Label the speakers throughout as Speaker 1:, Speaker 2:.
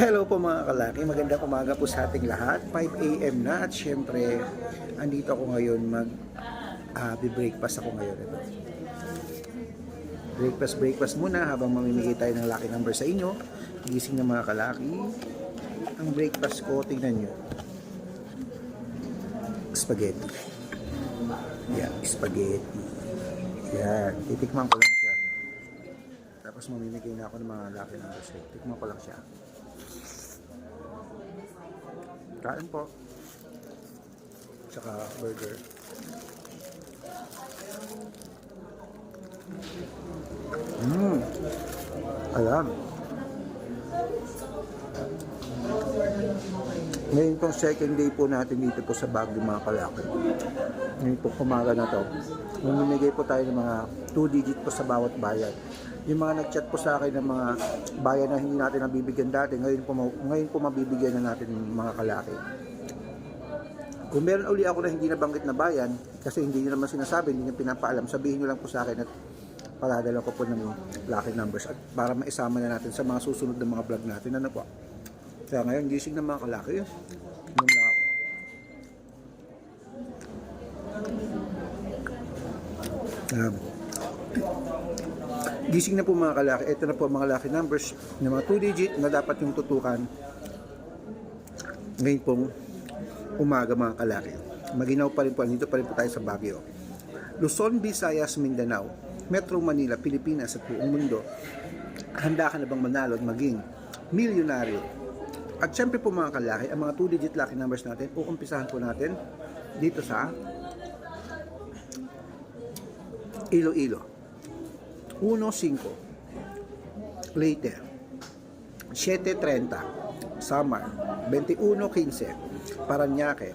Speaker 1: Hello po mga kalaki, magandang umaga po sa ating lahat. 5 a.m. na at syempre, andito ako ngayon mag ah, breakfast ako ngayon. Ito. Breakfast, breakfast muna habang mamimigay tayo ng lucky number sa inyo. Gising ng mga kalaki. Ang breakfast ko, tingnan nyo. Spaghetti. Yan, spaghetti. Yan, titikman ko lang siya. Tapos mamimigay na ako ng mga lucky numbers. eh. Tikman ko lang siya. Kain po. Tsaka burger. Mmm. Alam. Ngayon pong second day po natin dito po sa Baguio mga kalaki. Ngayon po umaga na to. Mamimigay po tayo ng mga 2 digit po sa bawat bayan. Yung mga nag-chat po sa akin ng mga bayan na hindi natin nabibigyan dati, ngayon po, ngayon po mabibigyan na natin mga kalaki. Kung meron uli ako na hindi nabanggit na bayan, kasi hindi nyo naman sinasabi, hindi nyo pinapaalam, sabihin nyo lang po sa akin at paladala ko po ng lucky numbers at para maisama na natin sa mga susunod na mga vlog natin. Ano po? Kaya ngayon, gising ng mga kalaki. Yun lang ako. Um, gising na po mga kalaki. Ito na po mga lucky numbers ng mga 2 digit na dapat yung tutukan ngayon pong umaga mga kalaki. Maginaw pa rin po, dito pa rin po tayo sa Baguio. Luzon, Visayas, Mindanao, Metro Manila, Pilipinas at buong mundo. Handa ka na bang manalo at maging milyonaryo? At syempre po mga kalaki, ang mga 2-digit lucky numbers natin, uumpisahan po natin dito sa Iloilo. 1-5 Leyte 7.30 Samar 21.15 Paranaque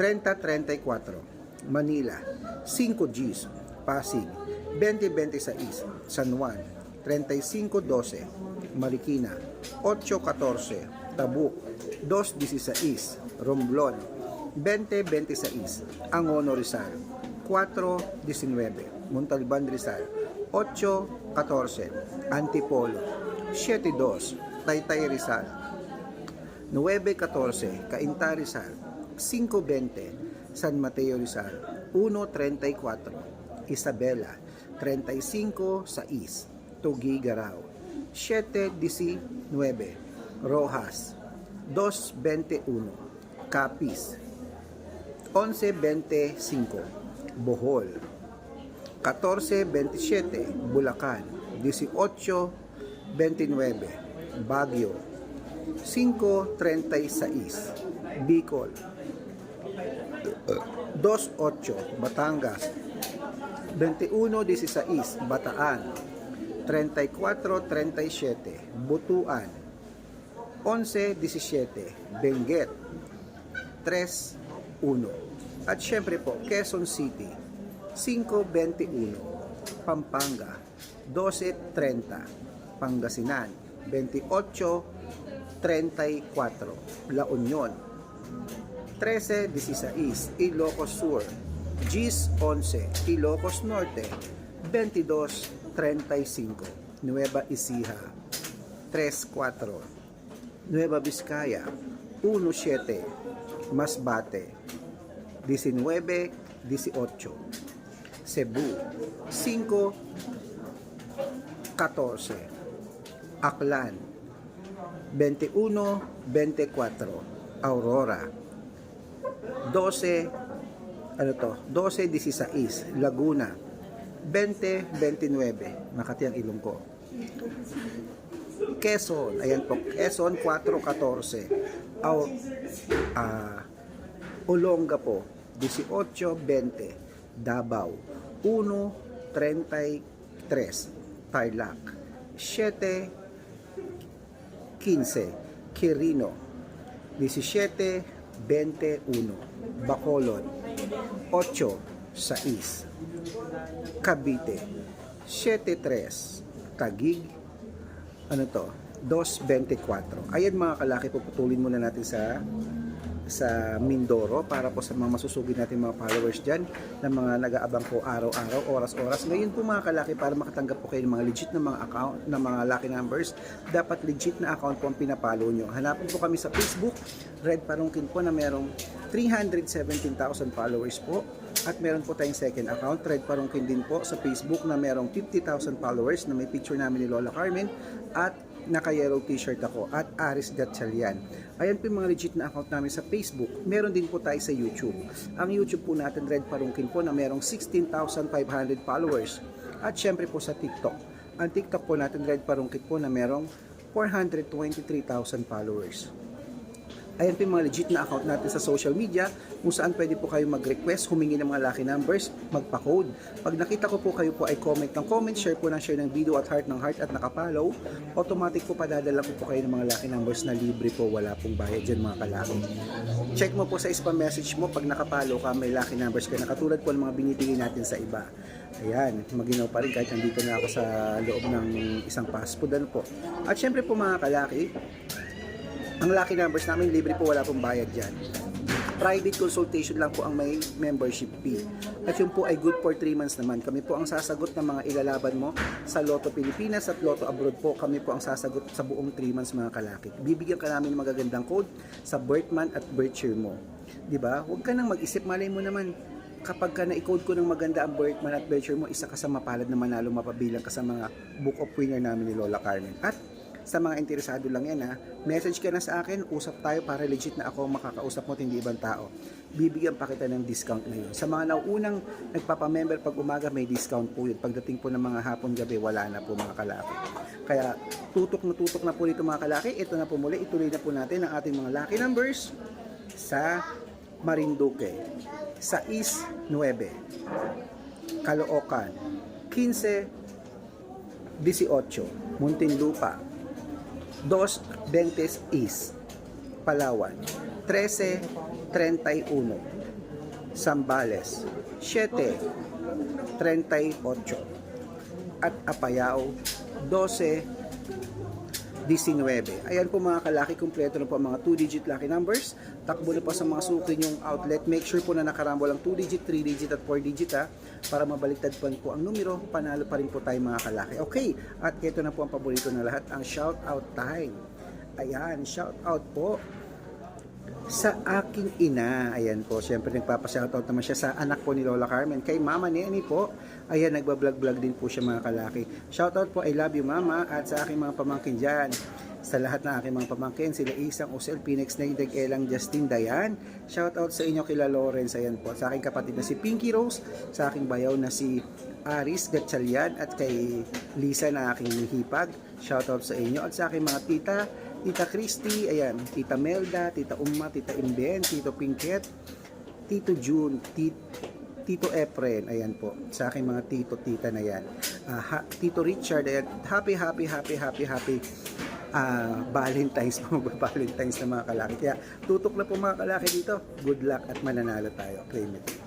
Speaker 1: 30.34 Manila 5 Gs Pasig 20.26 San Juan 35.12 Marikina 8.14 Tabuk 2.16 Romblon 20.26 Angono Rizal 4.19 Montalban Rizal 8.14 Antipolo 7.2 Taytay Rizal 9.14 Cainta Rizal 5.20 San Mateo Rizal 1.34 Isabela 35.6 Tugigarao 7.19 Rojas 2.21 Capiz 11.25 Bohol 14.27 Bulacan 18.29 Baguio 5.36 Bicol 2.8 Batangas 21.16 Bataan 34.37 Butuan. 11.17 Benguet. 3.1 At syempre po, Quezon City. 5.21 Pampanga. 12.30 Pangasinan. 28.34 La Union. 13.16 Ilocos Sur. Gis 11 Ilocos Norte 22.35 Nueva Ecija 3.4 Nueva Vizcaya 1.7 Masbate 19.18 Cebu 5.14 Aklan 21.24 Aurora 12 ano to? 12.16 Laguna 20.29 Makati ang ilong ko. Quezon. Ayan po. Quezon 4.14 Au, ah Olonga po. 18.20 Davao. 1.33 Tarlac. 7.15 Quirino. 17.21 Bacolod. 8.6 Cavite. 7.3 Taguig. Ano to? 2.24 ayan mga kalaki puputulin muna natin sa sa Mindoro para po sa mga masusugid natin mga followers dyan na mga nag-aabang po araw-araw, oras-oras. Ngayon po mga kalaki para makatanggap po kayo ng mga legit na mga account, na mga lucky numbers, dapat legit na account po ang pinapalo nyo. Hanapin po kami sa Facebook, Red Parungkin po na merong 317,000 followers po. At meron po tayong second account, Red Parungkin din po sa Facebook na merong 50,000 followers na may picture namin ni Lola Carmen at naka-yellow t-shirt ako at Aris Gatchalian. Ayan po yung mga legit na account namin sa Facebook. Meron din po tayo sa YouTube. Ang YouTube po natin, Red Parungkin po na merong 16,500 followers. At syempre po sa TikTok. Ang TikTok po natin, Red Parungkin po na merong 423,000 followers. Ayan po yung mga legit na account natin sa social media kung saan pwede po kayo mag-request, humingi ng mga lucky numbers, magpa-code. Pag nakita ko po kayo po ay comment ng comment, share po ng share ng video at heart ng heart at nakapollow, automatic po padadala ko po kayo ng mga lucky numbers na libre po, wala pong bayad dyan mga kalaki. Check mo po sa spam message mo pag nakapalo ka, may lucky numbers ka na katulad po ng mga binibigay natin sa iba. Ayan, maginaw pa rin kahit nandito na ako sa loob ng isang fast ano po. At syempre po mga kalaki, ang lucky numbers namin, libre po, wala pong bayad dyan. Private consultation lang po ang may membership fee. At yun po ay good for 3 months naman. Kami po ang sasagot ng mga ilalaban mo sa Lotto Pilipinas at Lotto Abroad po. Kami po ang sasagot sa buong 3 months mga kalaki. Bibigyan ka namin ng magagandang code sa birth month at birth year mo. 'Di ba? Huwag ka nang mag-isip. Malay mo naman, kapag ka na-code ko ng maganda ang birth month at birth year mo, isa ka sa mapalad na manalo mapabilang ka sa mga book of winner namin ni Lola Carmen. At sa mga interesado lang yan ha, message ka na sa akin, usap tayo para legit na ako makakausap mo at hindi ibang tao. Bibigyan pa kita ng discount ngayon. Sa mga nauunang nagpapamember pag umaga may discount po yun. Pagdating po ng mga hapon gabi, wala na po mga kalaki. Kaya tutok na tutok na po dito mga kalaki. Ito na po muli, ituloy na po natin ang ating mga lucky numbers sa Marinduque. Sa East 9, Caloocan, 15, 18, Muntinlupa, 2 Bentes East, Palawan, 13, 31, Sambales, 7, 38, at Apayao, 12, 19. Ayan po mga kalaki, kumpleto na po ang mga 2-digit lucky numbers. Takbo na po sa mga suki yung outlet. Make sure po na nakarambol ang 2-digit, 3-digit at 4-digit ha, para mabaliktad pa po ang numero. Panalo pa rin po tayo mga kalaki. Okay, at ito na po ang paborito na lahat, ang shout out time. Ayan, shout out po sa aking ina. Ayan po, syempre nagpapa-shoutout naman siya sa anak po ni Lola Carmen. Kay Mama Neni po, ayan, nagbablog-vlog din po siya mga kalaki. Shoutout po, I love you Mama, at sa aking mga pamangkin dyan. Sa lahat ng aking mga pamangkin, sila Isang, Usel, Phoenix, Nagdag, Elang, Justin, Dayan. Shoutout sa inyo kila Lawrence, ayan po. Sa aking kapatid na si Pinky Rose, sa aking bayaw na si Aris Gatchalian, at kay Lisa na aking hipag. Shoutout sa inyo. At sa aking mga tita, Tita Christy, ayan, Tita Melda, Tita Umma, Tita Imben, Tito Pinket, Tito June, Tito, Tito Efren, ayan po, sa aking mga tito, tita na yan. Ah, ha- tito Richard, ayan, happy, happy, happy, happy, happy ah Valentine's po, Valentine's na mga kalaki. Kaya tutok na po mga kalaki dito. Good luck at mananalo tayo. Claim it.